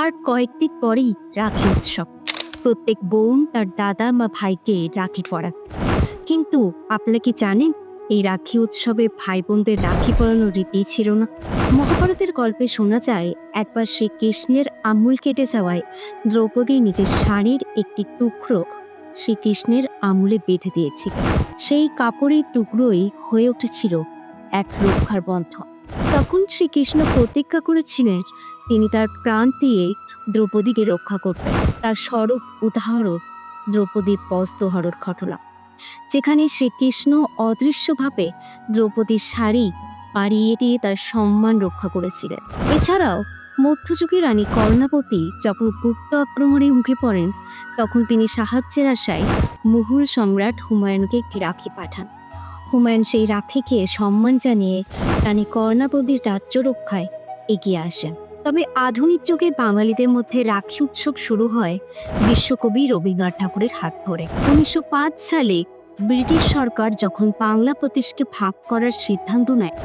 আর কয়েকদিন পরেই রাখি উৎসব। প্রত্যেক বোন তার দাদা বা ভাইকে রাখি পরা কিন্তু আপনারা কি জানেন, এই রাখি উৎসবে ভাই বোনদের রাখি পরানোর রীতি ছিল না। মহাভারতের গল্পে শোনা যায়, একবার শ্রী কৃষ্ণের আঙুল কেটে যাওয়ায় দ্রৌপদী নিজের শাড়ির একটি টুকরো শ্রীকৃষ্ণের আঙুলে বেঁধে দিয়েছিল। সেই কাপড়ের টুকরোই হয়ে উঠেছিল এক রক্ষার বন্ধন। তখন শ্রীকৃষ্ণ প্রতিজ্ঞা করেছিলেন, তিনি তার প্রাণ দিয়ে দ্রৌপদীকে রক্ষা করবেন। তার স্বরূপ উদাহরণ, দ্রৌপদীর বস্ত্রহরণ ঘটনা। যেখানে শ্রীকৃষ্ণ অদৃশ্যভাবে দ্রৌপদীর শাড়ি পাড়িয়ে দিয়ে তার সম্মান রক্ষা করেছিলেন। এছাড়াও, মধ্যযুগে রানী কর্ণাবতী যখন গুপ্ত আক্রমণে মুখে পড়েন, তখন তিনি সাহায্যের আশায় মুঘল সম্রাট হুমায়ুনকে একটি রাখি পাঠান। হুমায়ুন সেই রাখিকে সম্মান জানিয়ে রানী কর্ণাবতীর রাজ্য রক্ষায় এগিয়ে আসেন। তবে আধুনিক যুগে বাঙালিদের মধ্যে রাখি উৎসব শুরু হয় বিশ্বকবি রবীন্দ্রনাথ ঠাকুরের হাত ধরে। উনিশশো পাঁচ সালে ব্রিটিশ সরকার যখন বাংলা প্রদেশকে ভাগ করার সিদ্ধান্ত নেয়,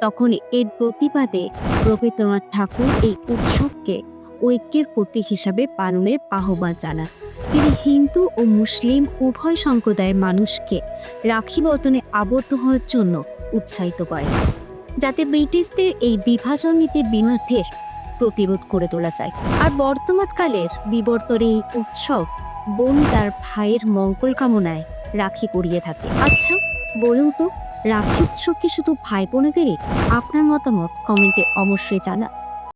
তখন এর প্রতিবাদে রবীন্দ্রনাথ ঠাকুর এই উৎসবকে ঐক্যের প্রতীক হিসাবে পালনের আহ্বান জানান। তিনি হিন্দু ও মুসলিম উভয় সম্প্রদায়ের মানুষকে রাখি বর্তনে আবদ্ধ হওয়ার জন্য উৎসাহিত করেন যাতে ব্রিটিশদের এই বিভাজন নীতির বিরুদ্ধে প্রতিরোধ করে তোলা যায়। আর বর্তমানকালের বিবর্তন এই উৎসব বোন তার ভাইয়ের মঙ্গল কামনায় রাখি পরিয়ে থাকে। আচ্ছা বলুন তো, রাখি উৎসব কি শুধু ভাই বোনেদেরই আপনার মতামত কমেন্টে অবশ্যই জানা